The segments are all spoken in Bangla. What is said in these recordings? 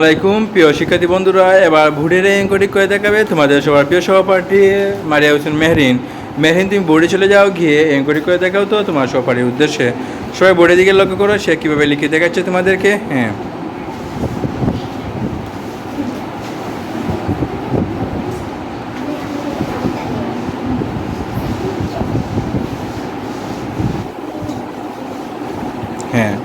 আসসালামাইকুম প্রিয় শিক্ষার্থী বন্ধুরা, এবার ভোটের এনকোয়ারি করে দেখাবে তোমাদের সবার প্রিয় সহপাঠী মারিয়া হোসেন মেহরিন। মেহরিন, তুমি বোর্ডে চলে যাও, গিয়ে এনকোয়ারি করে দেখাও তো তোমার সহপাঠীর উদ্দেশ্যে। সবাই বোর্ডের দিকে লক্ষ্য করো, সে কীভাবে লিখে দেখাচ্ছে তোমাদেরকে। হ্যাঁ। হ্যাঁ।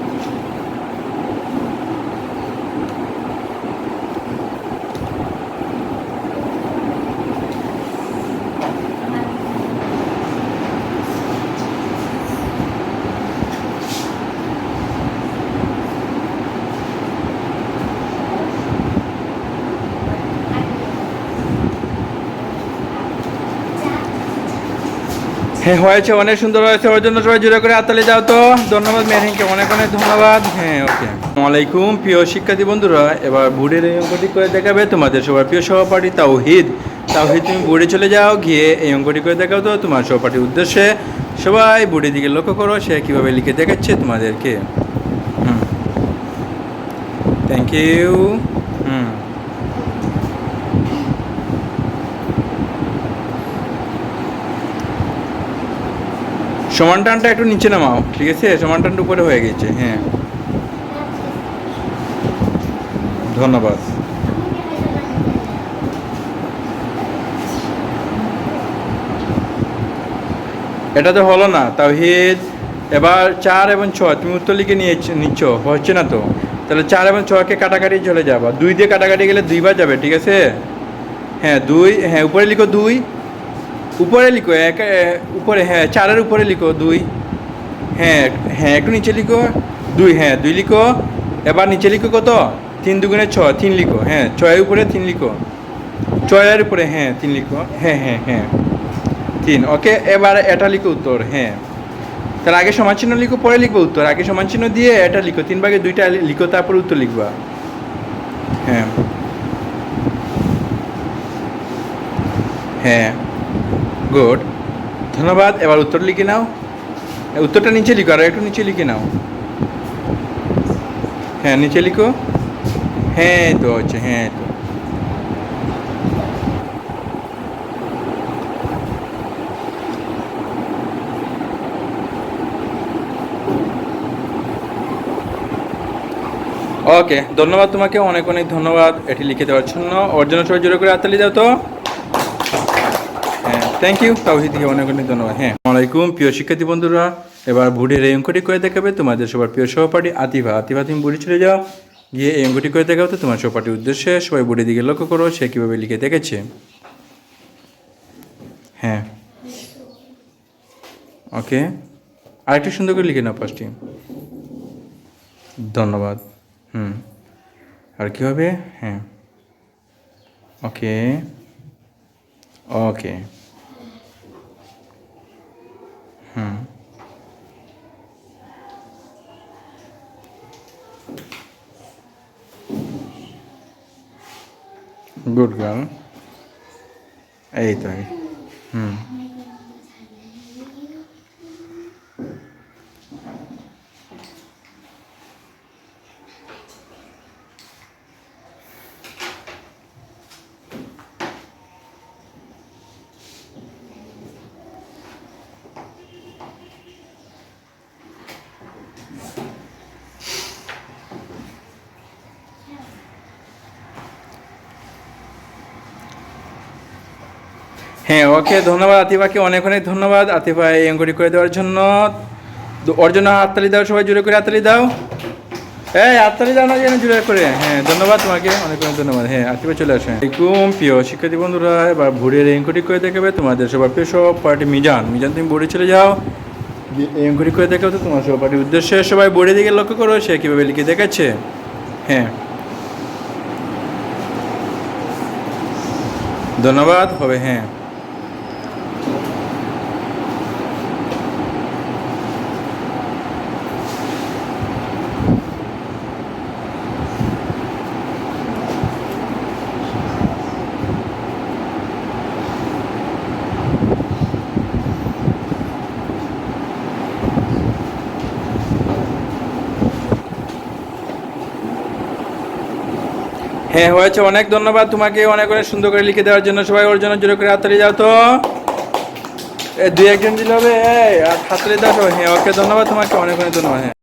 হ্যাঁ হয়েছে, অনেক সুন্দর হয়েছে, ওর জন্য সবাই জোরে করে হাততালি যাও তো। ধন্যবাদ মেহরিনকে অনেক অনেক ধন্যবাদ। হ্যাঁ ওকে। আসসালামাইকুম প্রিয় শিক্ষার্থী বন্ধুরা, এবার বোর্ডের এই অঙ্কটি করে দেখাবে তোমাদের সবার প্রিয় সহপাঠী তাওহিদ। তাওহিদ, তুমি বোর্ডে চলে যাও, গিয়ে এই অঙ্কটি করে দেখাও তো তোমার সহপাঠীর উদ্দেশ্যে। সবাই বোর্ডের দিকে লক্ষ্য করো, সে কীভাবে লিখে দেখাচ্ছে তোমাদেরকে। হুম। থ্যাংক ইউ হুম। সমান টানটা একটু নিচে নামাও, ঠিক আছে? সমান টানটা উপরে হয়ে গেছে হ্যাঁ। ধন্যবাদ। এটা তো হলো না, তাওহিদ। এবার চার এবং ছয় তুমি উত্তর লিখে নিয়ে নিচ্ছ, হচ্ছে না তো? তাহলে চার এবং ছয়কে কাটাকাটি চলে যাবা। দুই দিয়ে কাটাকাটি গেলে দুইবার যাবে, ঠিক আছে? হ্যাঁ দুই হ্যাঁ উপরে লিখো দুই। উপরে লিখো, এক উপরে হ্যাঁ চারের উপরে লিখো, দুই হ্যাঁ হ্যাঁ একটু নিচে লিখো, দুই হ্যাঁ দুই লিখো, এবার নিচে লিখো কত? তিন দুগুণে ছয়, তিন লিখো হ্যাঁ ছয়ের উপরে তিন লিখো, ছয়ের উপরে হ্যাঁ তিন লিখো হ্যাঁ হ্যাঁ হ্যাঁ তিন, ওকে, এবার এটা লিখো উত্তর হ্যাঁ তার আগে সমান চিহ্ন লিখো, পরে লিখব উত্তর, আগে সমান চিহ্ন দিয়ে এটা লিখো, তিন ভাগে দুইটা লিখো, তারপর উত্তর লিখবা হ্যাঁ হ্যাঁ গুড। ধন্যবাদ, এবার উত্তর লিখে নাও। উত্তরটা নিচে লিখো, আর একটু নিচে লিখে নাও। হ্যাঁ নিচে লিখো। হ্যাঁ তো হচ্ছে হ্যাঁ তো। ওকে ধন্যবাদ তোমাকে, অনেক অনেক ধন্যবাদ। এটি লিখে দেওয়ার জন্য। ওর জন্য সবাই জোরে করে হাততালি দাও তো। থ্যাংক ইউ তাওহিদকে অনেক অনেক ধন্যবাদ। হ্যাঁ আসসালামাইকুম প্রিয় শিক্ষার্থী বন্ধুরা, এবার বুড়ির এই অঙ্কটি করে দেখাবে তোমাদের সবার প্রিয় সহপাঠী আতিভা আতিভা তুমি বুড়ি চলে যাও। গিয়ে এই অঙ্কটি করে দেখাও তো তোমার সহপাঠীর উদ্দেশ্যে। সবাই বুড়ির দিকে লক্ষ্য করো, সে কীভাবে লিখে দেখেছে। হ্যাঁ। ওকে। আরেকটু সুন্দর করে লিখে নাও পাঁচটি। ধন্যবাদ। হুম। আর কী হবে? হ্যাঁ। ওকে। ওকে। গুড গার্ল এই তো। হুম হ্যাঁ ওকে ধন্যবাদ আতিফাকে, অনেক অনেক ধন্যবাদ। আতিফা, এই অঙ্কটি করে দেওয়ার জন্য। ওর জন্য হাততালি দাও, সবাই জুড়ে করে হাততালি দাও। এই, হাততালি দাও না যেন জোরে করে। হ্যাঁ ধন্যবাদ তোমাকে, অনেক অনেক ধন্যবাদ। হ্যাঁ আতিফা চলে আসে। এরকম প্রিয় শিক্ষার্থী বন্ধুরা, এবার ভোরের অঙ্কটি করে দেখাবে তোমাদের সবার প্রিয় সব পার্টি মিজান। মিজান, তুমি বোর্ডে চলে যাও। এই অঙ্কটি করে দেখাও তো তোমার সব পার্টির উদ্দেশ্যে। সবাই বোর্ডের দিকে লক্ষ্য করো, সে কীভাবে লিখে দেখাচ্ছে। হ্যাঁ। ধন্যবাদ, হবে হ্যাঁ। হ্যাঁ হয়েছে। অনেক ধন্যবাদ তোমাকে অনেক অনেক সুন্দর করে লিখে দেওয়ার জন্য। সবাই ওর জন্য জোরে করে হাততালি যাও তো। দু একজন দিলে হবে? আর হাততালি দাও হ্যাঁ ওকে ধন্যবাদ তোমাকে। অনেক অনেক ধন্যবাদ। হ্যাঁ।